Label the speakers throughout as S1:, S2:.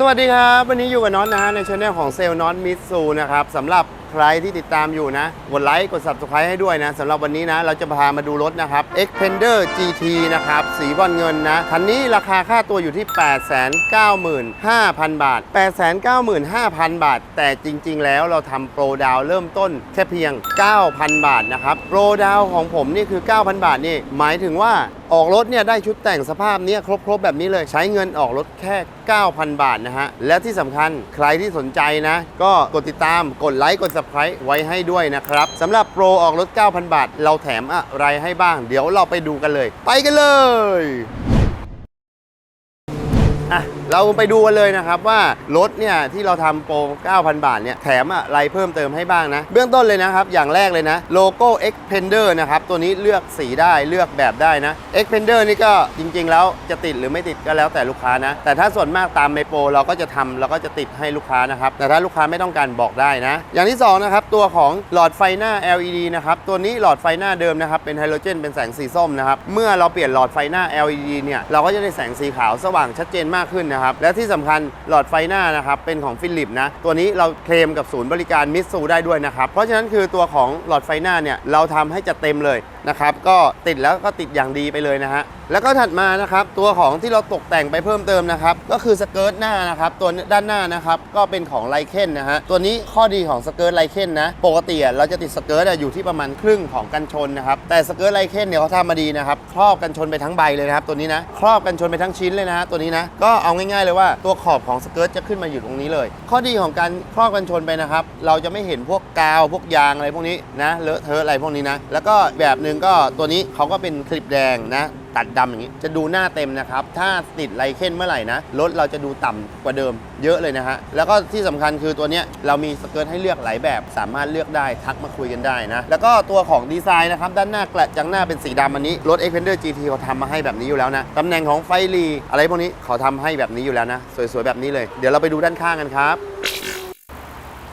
S1: สวัสดีครับ วันนี้อยู่กับน็อตนะฮะในช anel ของเซลล์น็อตมิตซูนะครับสำหรับใครที่ติดตามอยู่นะกดไลค์กด subscribe ให้ด้วยนะสำหรับวันนี้นะเราจะพามาดูรถนะครับ Xpander GT นะครับสีบอลเงินนะคันนี้ราคาค่าตัวอยู่ที่ 895,000 บาท 895,000 บาท แต่จริง ๆ แล้วเราทำโปรดาวเริ่มต้นแค่เพียง 9,000 บาทนะครับโปรดาวของผมนี่คือ 9,000 บาทนี่หมายถึงว่า ออกรถเนี่ยได้ชุดแต่งสภาพเนี้ยครบๆ แบบนี้เลยใช้เงินออกรถแค่ 9,000 บาทนะฮะ และที่สำคัญใครที่สนใจนะ ก็กดติดตามกดไลค์กด subscribe ไว้ให้ด้วยนะครับสำหรับโปรออกรถ 9,000 บาท เราแถมอะไรให้บ้าง เดี๋ยวเราไปดูกันเลย ไปกันเลยอะ เราไปดูกันเลยนะครับว่ารถเนี่ยที่เราทำโปร 9,000 บาทเนี่ยแถมอะไรเพิ่มเติมให้บ้างนะ เบื้องต้นเลยนะครับ อย่างแรกเลยนะโลโก้ Xpander นะครับ ตัวนี้เลือกสีได้เลือกแบบได้นะ Xpander นี่ก็จริง ๆ แล้วจะติดหรือไม่ติดก็แล้วแต่ลูกค้านะ แต่ถ้าส่วนมากตามในโปรเราก็จะทำเราก็จะติดให้ลูกค้านะครับ แต่ถ้าลูกค้าไม่ต้องการบอกได้นะ อย่างที่สองนะครับตัวของหลอดไฟหน้า LED นะครับตัวนี้หลอดไฟหน้าเดิมนะครับเป็นไฮโดรเจนเป็นแสงสีส้มนะครับเมื่อเราเปลี่ยนหลอดไฟหน้า LED เนี่ยเราก็จะได้แสงสีขาวสว่างชัดเจนมากขึ้นนะครับ และที่สำคัญหลอดไฟหน้านะครับเป็นของฟิลิปนะ ตัวนี้เราเคลมกับศูนย์บริการมิตซูได้ด้วยนะครับ เพราะฉะนั้นคือตัวของหลอดไฟหน้าเนี่ยเราทำให้จัดเต็มเลยนะครับ ก็ติดแล้วก็ติดอย่างดีไปเลยนะฮะ แล้วก็ถัดมานะครับ ตัวของที่เราตกแต่งไปเพิ่มเติมนะครับ ก็คือสเกิร์ตหน้านะครับ ตัวด้านหน้านะครับ ก็เป็นของไลเคนนะฮะ ตัวนี้ข้อดีของสเกิร์ตไลเคนนะ ปกติเราจะติดสเกิร์ตอยู่ที่ประมาณครึ่งของกันชนนะครับ แต่สเกิร์ตไลเคนเนี่ยเขาทำมาดีนะครับ ครอบกันชนไปทั้งใบเลยนะครับ ตัวนี้นะ ครอบกันชนไปทั้งชิ้นเลยนะฮะตัวนี้นะ ก็เอาง่ายๆเลยว่าตัวขอบของสเกิร์ตจะขึ้นมาอยู่ตรงนี้เลย ข้อดีของการครอบกันชนไปนะครับ เราจะไม่เห็นพวกกาวพวกยางอะไรพวกนี้นะเลอะเทอะอะไรพวกนี้นะแล้วก็แบบหนึ่งก็ตัวนี้เขาก็เป็นคลิปแดงนะ ตัดดำอย่างนี้ จะดูหน้าเต็มนะครับ ถ้าติดไลเคนเมื่อไหร่นะ รถเราจะดูต่ำกว่าเดิมเยอะเลยนะฮะ แล้วก็ที่สำคัญคือตัวเนี้ยเรามีสเกิร์ตให้เลือกหลายแบบ สามารถเลือกได้ทักมาคุยกันได้นะ แล้วก็ตัวของดีไซน์นะครับ ด้านหน้ากระจังหน้าเป็นสีดำอันนี้ รถ Xpander GT เขาทำมาให้แบบนี้อยู่แล้วนะตำแหน่งของไฟรีอะไรพวกนี้เขาทำให้แบบนี้อยู่แล้วนะ สวยๆแบบนี้เลย เดี๋ยวเราไปดูด้านข้างกันครับ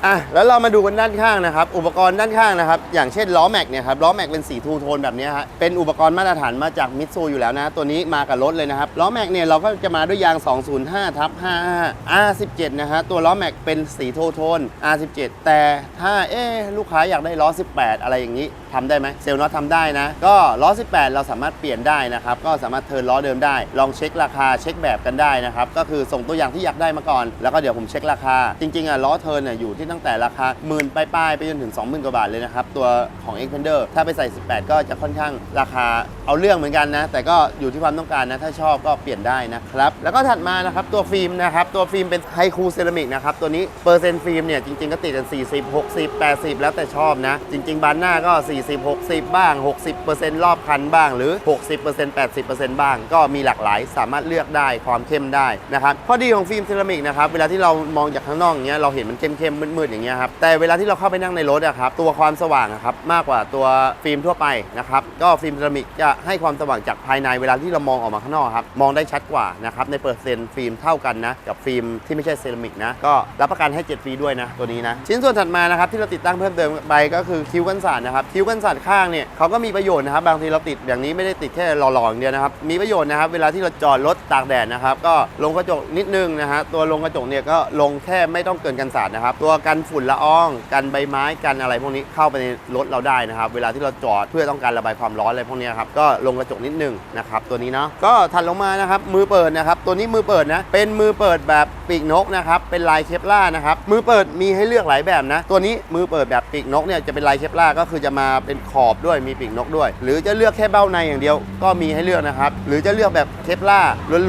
S1: อะแล้วเรามาดูกันด้านข้างนะครับ อุปกรณ์ด้านข้างนะครับ อย่างเช่นล้อแม็กเนี่ยครับล้อแม็กเป็นสีทูโทนแบบนี้ฮะเป็นอุปกรณ์มาตรฐานมาจากมิตซูอยู่แล้วนะ ตัวนี้มากับรถเลยนะครับล้อแม็กเนี่ยเราก็จะมาด้วยยาง 205ทับ55 R17 นะฮะตัวล้อแม็กเป็นสีทูโทน R17 แต่ถ้าเอ๊ลูกค้าอยากได้ล้อ 18 อะไรอย่างนี้ทำได้ไหมเซลล์น็อตทำได้นะ ก็ล้อ 18 เราสามารถเปลี่ยนได้นะครับก็สามารถเทิร์นล้อเดิมได้ ลองเช็คราคาเช็คแบบกันได้นะครับก็คือส่งตัวอย่างที่อยากได้มาก่อน แล้วก็เดี๋ยวผมเช็คราคาจริงๆอะล้อเทิร์นเนี่ยอยู่ที่ตั้งแต่ราคาหมื่นปลายๆไปจนถึง 20,000 กว่าบาทเลยนะครับ ตัวของ Xpander ถ้าไปใส่ 18 ก็จะค่อนข้างราคาเอาเรื่องเหมือนกันนะ แต่ก็อยู่ที่ความต้องการนะ ถ้าชอบก็เปลี่ยนได้นะครับ แล้วก็ถัดมานะครับ ตัวฟิล์มนะครับ ตัวฟิล์มเป็นไฮคูเซรามิกนะครับ ตัวนี้เปอร์เซ็นต์ฟิล์มเนี่ยจริงๆก็ติดกัน 40 60 80 แล้วแต่ชอบนะ จริง ๆบานหน้าก็ 40 60 บ้าง 60%รอบคันบ้างหรือ 60% 80%บ้าง ก็มีหลากหลายสามารถเลือกได้ความเข้มได้นะครับข้อดีของฟิล์มเซรามิกนะครับเวลาที่เรามองจากข้างนอกอย่างเงี้ยเราเห็นมันเข้มๆมืดๆอย่างเงี้ยครับแต่เวลาที่เราเข้าไปนั่งในรถอะครับตัวความสว่างอะครับมากกว่าตัวฟิล์มทั่วไปนะครับก็ฟิล์มเซรามิกจะให้ความสว่างจากภายในเวลาที่เรามองออกมาข้างนอกครับมองได้ชัดกว่านะครับในเปอร์เซ็นต์ฟิล์มเท่ากันนะกับฟิล์มที่ไม่ใช่เซรามิกนะก็รับประกันให้7ฟรีด้วยนะตัวนี้นะชิ้นส่วนถัดมานะครับที่เราติดตั้งเพิ่มเติมไปก็คือคิ้วกันสาดนะครับคิ้วกันสาดข้างเนี่ยเขาก็มีประโยชน์นะครับบางทีเราติดอย่างนี้ไม่ได้ติดแค่หล่อๆอย่างเดียวนะครับมีประโยชน์นะครับเวลาที่เราจอดรถตากแดดนะครับก็ลงกระจกนิดนึงนะฮะตัวลงกระจกเนี่ยก็ลงแค่ไม่ต้องเกินกันสาดนะครับตัวกันฝุ่นละออง กันใบไม้กันอะไรพวกนี้เข้าไปในรถเราได้นะครับ เวลาที่เราจอดเพื่อต้องการระบายความร้อนอะไรพวกนี้ครับก็ลงกระจกนิดนึงนะครับตัวนี้เนาะก็ถัดลงมานะครับมือเปิดนะครับ ตัวนี้มือเปิดนะเป็นมือเปิดแบบปีกนกนะครับเป็นลายเคปล่านะครับมือเปิดมีให้เลือกหลายแบบนะ ตัวนี้มือเปิดแบบปีกนกเนี่ยจะเป็นลายเคปล่าก็คือจะมาเป็นขอบด้วยมีปีกนกด้วย หรือจะเลือกแค่เบ้าในอย่างเดียว ก็มีให้เลือกนะครับหรือจะเลือกแบบเคปล่า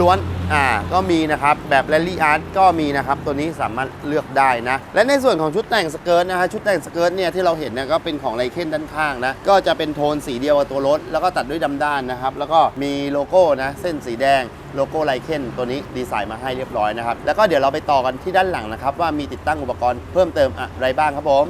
S1: ล้วนๆ อ่าก็มีนะครับแบบแรลลี่อาร์ตก็มีนะครับตัวนี้สามารถเลือกได้นะ และในส่วนของชุดแต่งสเกิร์ตนะฮะชุดแต่งสเกิร์ตเนี่ยที่เราเห็นเนี่ยก็เป็นของไลเคนด้านข้างนะก็จะเป็นโทนสีเดียวกับตัวรถ แล้วก็ตัดด้วยดำด้านนะครับแล้วก็มีโลโก้นะเส้นสีแดงโลโก้ไลเคนตัวนี้ดีไซน์มาให้เรียบร้อยนะครับแล้วก็เดี๋ยวเราไปต่อกันที่ด้านหลังนะครับว่ามีติดตั้งอุปกรณ์เพิ่มเติมอะไรบ้างครับผม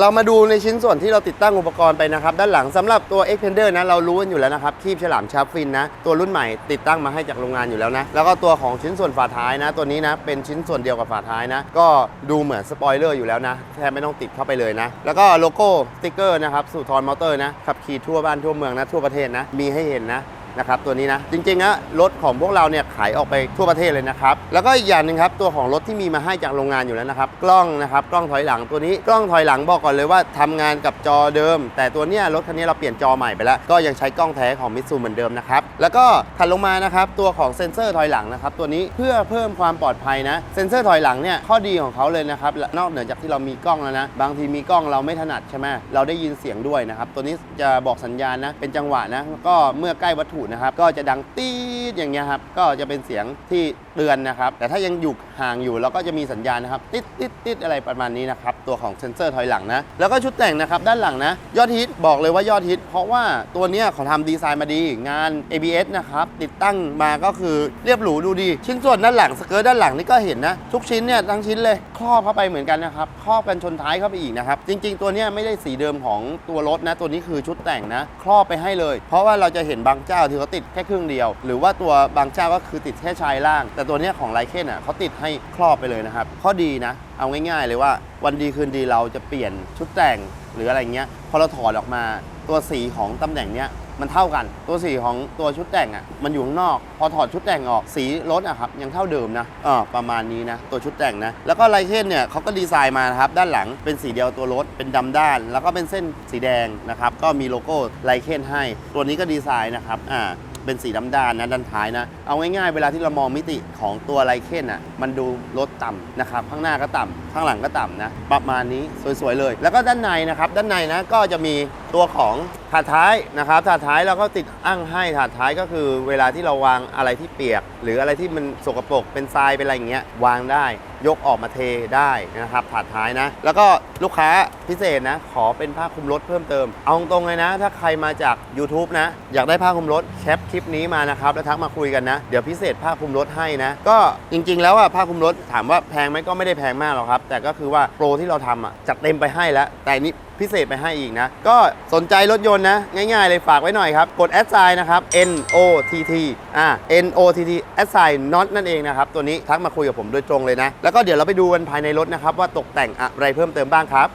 S1: เรามาดูในชิ้นส่วนที่เราติดตั้งอุปกรณ์ไปนะครับ ด้านหลังสำหรับตัว Xpander นะเรารู้กันอยู่แล้วนะครับคีบฉลามชาร์ปฟินนะ ตัวรุ่นใหม่ติดตั้งมาให้จากโรงงานอยู่แล้วนะ แล้วก็ตัวของชิ้นส่วนฝาท้ายนะ ตัวนี้นะ เป็นชิ้นส่วนเดียวกับฝาท้ายนะ ก็ดูเหมือนสปอยเลอร์อยู่แล้วนะแทบไม่ต้องติดเข้าไปเลยนะ แล้วก็โลโก้สติ๊กเกอร์นะครับสู่ทอนมอเตอร์นะขับขี่ทั่วบ้านทั่วเมืองนะทั่วประเทศนะมีให้เห็นนะ นะครับตัวนี้นะจริงๆอะรถของพวกเราเนี่ยขายออกไปทั่วประเทศเลยนะครับแล้วก็อีกอย่างหนึ่งครับตัวของรถที่มีมาให้จากโรงงานอยู่แล้วนะครับ กล้องนะครับกล้องถอยหลังตัวนี้กล้องถอยหลังบอกก่อนเลยว่าทำงานกับจอเดิม แต่ตัวเนี้ยรถคันนี้เราเปลี่ยนจอใหม่ไปแล้วก็ยังใช้กล้องแท้ของมิตซูเหมือนเดิมนะครับแล้วก็ถัดลงมานะครับตัวของเซ็นเซอร์ถอยหลังนะครับตัวนี้เพื่อเพิ่มความปลอดภัยนะเซ็นเซอร์ถอยหลังเนี่ยข้อดีของเขาเลยนะครับและนอกเหนือจากที่เรามีกล้องแล้วนะบางทีมีกล้องเราไม่ถนัดใช่ไหมเราได้ยินเสียงด้วยนะครับตัวนี้จะบอกสัญญาณนะเป็นจังหวะนะก็เมื่อใกล้วัตถุนะครับ ก็จะดังตีดอย่างเงี้ยครับ ก็จะเป็นเสียงที่ เตือนนะครับ แต่ถ้ายังอยู่ห่างอยู่เราก็จะมีสัญญาณนะครับ ติดติดติดอะไรประมาณนี้นะครับ ตัวของเซ็นเซอร์ถอยหลังนะ แล้วก็ชุดแต่งนะครับ ด้านหลังนะ ยอดฮิตบอกเลยว่ายอดฮิต เพราะว่าตัวเนี้ยเขาทำดีไซน์มาดี งาน ABS นะครับ ติดตั้งมาก็คือเรียบหรูดูดี ชิ้นส่วนด้านหลังสเกิร์ตด้านหลังนี่ก็เห็นนะ ทุกชิ้นเนี่ยทั้งชิ้นเลยครอบเข้าไปเหมือนกันนะครับครอบกันชนท้ายเข้าไปอีกนะครับจริง ๆ ตัวเนี้ยไม่ได้สีเดิมของตัวรถนะ ตัวนี้คือชุดแต่งนะ ครอบไปให้เลย เพราะว่าเราจะเห็นบางเจ้าที่เขาติดแค่ครึ่งเดียว หรือว่าตัวบางเจ้าก็คือติดแค่ชายล่างแต่ตัวเนี้ยของไลเคนอะเขาติดให้ครอบไปเลยนะครับ ข้อดีนะ เอาง่ายๆเลยว่าวันดีคืนดีเราจะเปลี่ยนชุดแต่งหรืออะไรเงี้ยพอเราถอดออกมาตัวสีของตำแหน่งเนี้ยมันเท่ากันตัวสีของตัวชุดแต่งอะมันอยู่ข้างนอก พอถอดชุดแต่งออกสีรถอะครับยังเท่าเดิมนะเออประมาณนี้นะตัวชุดแต่งนะแล้วก็ไลเคนเนี่ยเขาก็ดีไซน์มานะครับด้านหลังเป็นสีเดียวตัวรถเป็นดำด้าน แล้วก็เป็นเส้นสีแดงนะครับก็มีโลโก้ไลเคนให้ ตัวนี้ก็ดีไซน์นะครับอ่า เป็นสีดำด้านนะด้านท้ายนะ เอาง่ายๆ เวลาที่เรามองมิติของตัวไลเคนอะมันดูลดต่ำนะครับ ข้างหน้าก็ต่ำข้างหลังก็ต่ำนะ ประมาณนี้สวยๆเลย แล้วก็ด้านในนะครับ ด้านในนะก็จะมี ตัวของถาดท้ายนะครับถาดท้ายเราก็ติดอ้างให้ถาดท้ายก็คือเวลาที่เราวางอะไรที่เปียก หรืออะไรที่มันสกปรกเป็นทรายเป็นอะไรอย่างเงี้ยวางได้ ยกออกมาเทได้นะครับถาดท้ายนะ แล้วก็ลูกค้าพิเศษนะ ขอเป็นผ้าคลุมรถเพิ่มเติม เอาตรงเลยนะ ถ้าใครมาจาก YouTube นะ อยากได้ผ้าคลุมรถแคปคลิปนี้มานะครับแล้วทักมาคุยกันนะเดี๋ยวพิเศษผ้าคลุมรถให้นะ ก็จริง ๆ แล้วอะผ้าคลุมรถถามว่าแพงไหมก็ไม่ได้แพงมากหรอกครับ แต่ก็คือว่าโปรที่เราทำอะจัดเต็มไปให้แล้วแต่อันนี้ พิเศษไปให้อีกนะ ก็สนใจรถยนต์นะ ง่ายๆเลยฝากไว้หน่อยครับ กดแอดไซน์นะครับ N O T T อ่า N O T T แอดไซน์น็อตนั่นเองนะครับ ตัวนี้ทักมาคุยกับผมโดยตรงเลยนะ แล้วก็เดี๋ยวเราไปดูกันภายในรถนะครับว่าตกแต่งอะไรเพิ่มเติมบ้างครับ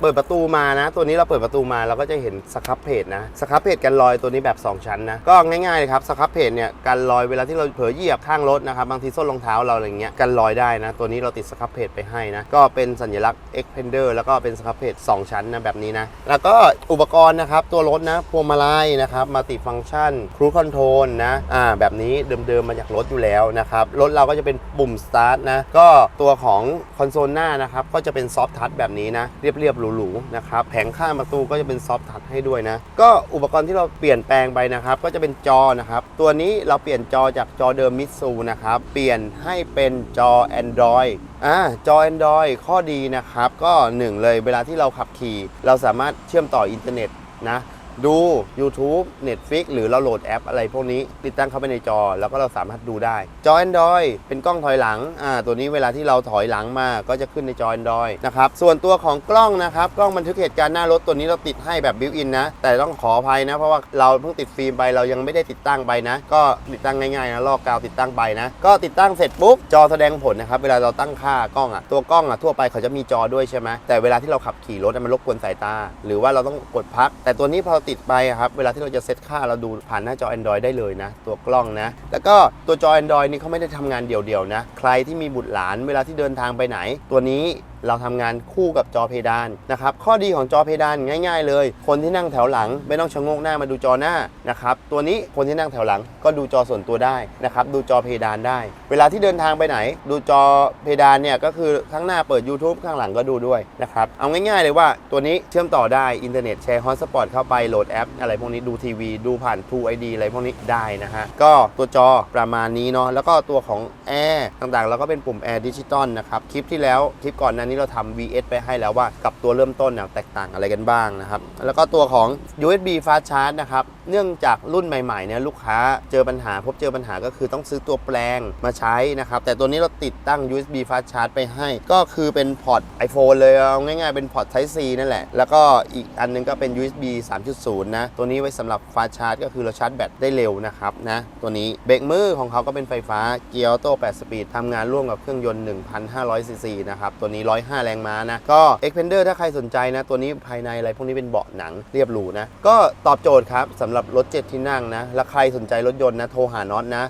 S1: เปิดประตูมานะ ตัวนี้เราเปิดประตูมาเราก็จะเห็นสครับเพจนะสครับเพจกันรอยตัวนี้แบบ 2 ชั้นนะก็ง่ายๆเลยครับสครับเพจเนี่ยกันรอยเวลาที่เราเผลอเหยียบข้างรถนะครับบางทีส้นรองเท้าเราอะไรเงี้ยกันรอยได้นะ ตัวนี้เราติดสครับเพจไปให้นะก็เป็นสัญลักษณ์ Xpander แล้วก็เป็นสครับเพจ2ชั้นนะแบบนี้นะแล้วก็อุปกรณ์นะครับตัวรถนะพวงมาลัยนะครับมัลติฟัง c t ชันครูคอนโทรลนะอ่าแบบนี้เดิมๆมาจากรถอยู่แล้วนะครับรถเราก็จะเป็นปุ่มสตาร์ทนะก็ตัวของคอนโซลหน้านะครับก็จะเป็นซอฟทัชแบบนี้นะเรียบๆหรูๆนะครับแผงข้างประตูก็จะเป็นซอฟทัชให้ด้วยนะ ก็อุปกรณ์ที่เราเปลี่ยนแปลงไปนะครับ ก็จะเป็นจอนะครับ ตัวนี้เราเปลี่ยนจอจากจอเดิมมิซูนะครับเปลี่ยนให้เป็นจอ Android อ่าจอ Android ข้อดีนะครับ ก็หนึ่งเลยเวลาที่เราขับขี่ เราสามารถเชื่อมต่ออินเทอร์เน็ตนะ ดู YouTube Netflix หรือเราโหลดแอปอะไรพวกนี้ติดตั้งเข้าไปในจอ แล้วก็เราสามารถดูได้ จอ Android เป็นกล้องถอยหลังอ่าตัวนี้เวลาที่เราถอยหลังมาก็จะขึ้นในจอ Android นะครับส่วนตัวของกล้องนะครับกล้องบันทึกเหตุการณ์หน้ารถตัวนี้เราติดให้แบบบิวอินนะ แต่ต้องขออภัยนะ เพราะว่าเราเพิ่งติดฟิล์มไปเรายังไม่ได้ติดตั้งไปนะ ก็ติดตั้งง่ายๆนะลอกกาวติดตั้งไปนะ ก็ติดตั้งเสร็จปุ๊บจอแสดงผลนะครับเวลาเราตั้งค่ากล้องอะตัวกล้องอะทั่วไปเขาจะมีจอด้วยใช่ไหมแต่เวลาที่เราขับขี่รถมันรบกวนสายตา หรือว่าเราต้องกดพัก แต่ตัวนี้พอติดไปครับ เวลาที่เราจะเซตค่าเราดูผ่านหน้าจอ Android ได้เลยนะ ตัวกล้องนะ แล้วก็ตัวจอ Android นี่เขาไม่ได้ทำงานเดี่ยวๆนะ ใครที่มีบุตรหลานเวลาที่เดินทางไปไหน ตัวนี้ เราทำงานคู่กับจอเพดานนะครับข้อดีของจอเพดานง่าย ๆ เลย คนที่นั่งแถวหลัง ไม่ต้องชะงกหน้ามาดูจอหน้านะครับตัวนี้คนที่นั่งแถวหลัง ก็ดูจอส่วนตัวได้นะครับดูจอเพดานได้ เวลาที่เดินทางไปไหน ดูจอเพดานเนี่ยก็คือข้างหน้าเปิด YouTube ข้างหลังก็ดูด้วยนะครับเอาง่ายๆเลยว่าตัวนี้เชื่อมต่อได้อินเทอร์เน็ตแชร์ฮอตสปอตเข้าไปโหลดแอป อะไรพวกนี้ดูทีวีดูผ่าน True ID อะไรพวกนี้ได้นะฮะก็ตัวจอประมาณนี้เนาะแล้วก็ตัวของแอร์ต่างๆ แล้วก็เป็นปุ่มแอร์ดิจิตอลนะครับคลิปที่แล้วคลิปก่อนหน้านี้เราทำ VS ไปให้แล้วว่ากับตัวเริ่มต้นเนี่ยแตกต่างอะไรกันบ้างนะครับ แล้วก็ตัวของ USB Fast Charge นะครับ เนื่องจากรุ่นใหม่ๆเนี่ยลูกค้าเจอปัญหา พบเจอปัญหาก็คือต้องซื้อตัวแปลงมาใช้นะครับ แต่ตัวนี้เราติดตั้ง USB Fast Charge ไปให้ ก็คือเป็นพอร์ต iPhone เลยเอาง่ายๆเป็นพอร์ต Type C นั่นแหละ แล้วก็อีกอันนึงก็เป็น USB 3.0 นะ ตัวนี้ไว้สำหรับ Fast Charge ก็คือเราชาร์จแบตได้เร็วนะครับนะตัวนี้เบรกมือของเขาก็เป็นไฟฟ้าเกียร์ออโต้8สปีดทำงานร่วมกับเครื่องยนต์ 1,500ซีซีนะครับตัวนี้ 105 แรงม้านะ ก็ Xpander ถ้าใครสนใจนะ ตัวนี้ภายในอะไรพวกนี้เป็นเบาะหนังเรียบหรูนะ ก็ตอบโจทย์ครับสำหรับรับรถ7ที่นั่งนะ และใครสนใจรถยนต์นะ โทรหาน็อตนะ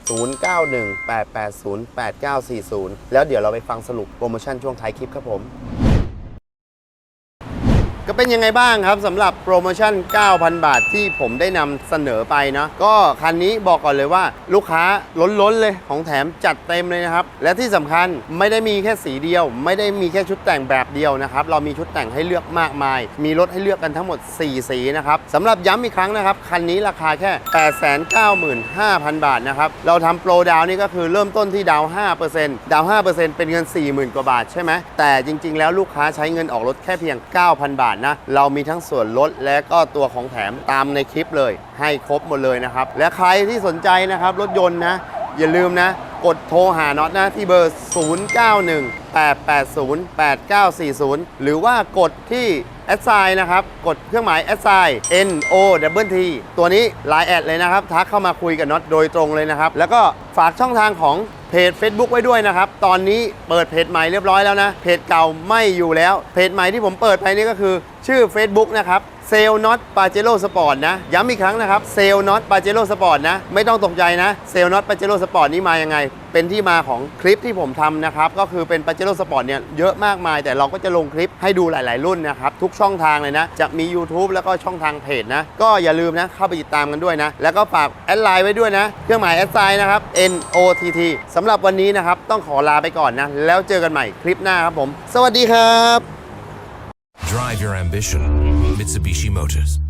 S1: 0918808940 แล้วเดี๋ยวเราไปฟังสรุปโปรโมชั่นช่วงท้ายคลิปครับผม ก็เป็นยังไงบ้างครับสำหรับโปรโมชั่น 9,000 บาทที่ผมได้นำเสนอไปเนาะก็คันนี้บอกก่อนเลยว่าลูกค้าล้นๆเลยของแถมจัดเต็มเลยนะครับ และที่สำคัญไม่ได้มีแค่สีเดียว ไม่ได้มีแค่ชุดแต่งแบบเดียวนะครับ เรามีชุดแต่งให้เลือกมากมาย มีรถให้เลือกกันทั้งหมด 4 สีนะครับสำหรับย้ำอีกครั้งนะครับ คันนี้ราคาแค่ 895,000 บาทนะครับเราทำโปรดาวน์นี่ก็คือเริ่มต้นที่ดาวน์5%ดาวน์5%เป็นเงิน 40,000 กว่าบาทใช่ไหมแต่จริง ๆ แล้วลูกค้าใช้เงินออกรถแค่เพียง 9,000 บาทนะ เรามีทั้งส่วนลดและก็ตัวของแถมตามในคลิปเลย ให้ครบหมดเลยนะครับ และใครที่สนใจนะครับรถยนต์นะ อย่าลืมนะ กดโทรหาน็อตนะที่เบอร์ 880 8940 หรือว่ากดที่แอดไซน์นะครับ กดเครื่องหมายแอดไซน์ N O W T ตัวนี้ Line แอดเลยนะครับ ทักเข้ามาคุยกับน็อตโดยตรงเลยนะครับ แล้วก็ฝากช่องทางของเพจ Facebook ไว้ด้วยนะครับ ตอนนี้เปิดเพจใหม่เรียบร้อยแล้วนะ เพจเก่าไม่อยู่แล้ว เพจใหม่ที่ผมเปิดไปนี่ก็คือชื่อ Facebook นะครับ เซลน็อตปาเจโร่สปอร์ตนะ ย้ำอีกครั้งนะครับ เซลน็อตปาเจโร่สปอร์ตนะ ไม่ต้องตกใจนะ เซลน็อตปาเจโร่สปอร์ตนี่มายังไง เป็นที่มาของคลิปที่ผมทำนะครับ ก็คือเป็นปาเจโร่สปอร์ตเนี่ยเยอะมากมาย แต่เราก็จะลงคลิปให้ดูหลาย ๆ รุ่นนะครับ ทุกช่องทางเลยนะ จะมี YouTube แล้วก็ช่องทางเพจนะ ก็อย่าลืมนะ เข้าไปติดตามกันด้วยนะ แล้วก็ฝากแอดไลน์ไว้ด้วยนะ เครื่องหมายแอดไซน์นะครับ N O T T สำหรับวันนี้นะครับ ต้องขอลาไปก่อนนะ แล้วเจอกันใหม่คลิปหน้าครับผม สวัสดีครับ
S2: Drive your ambition. Mitsubishi Motors.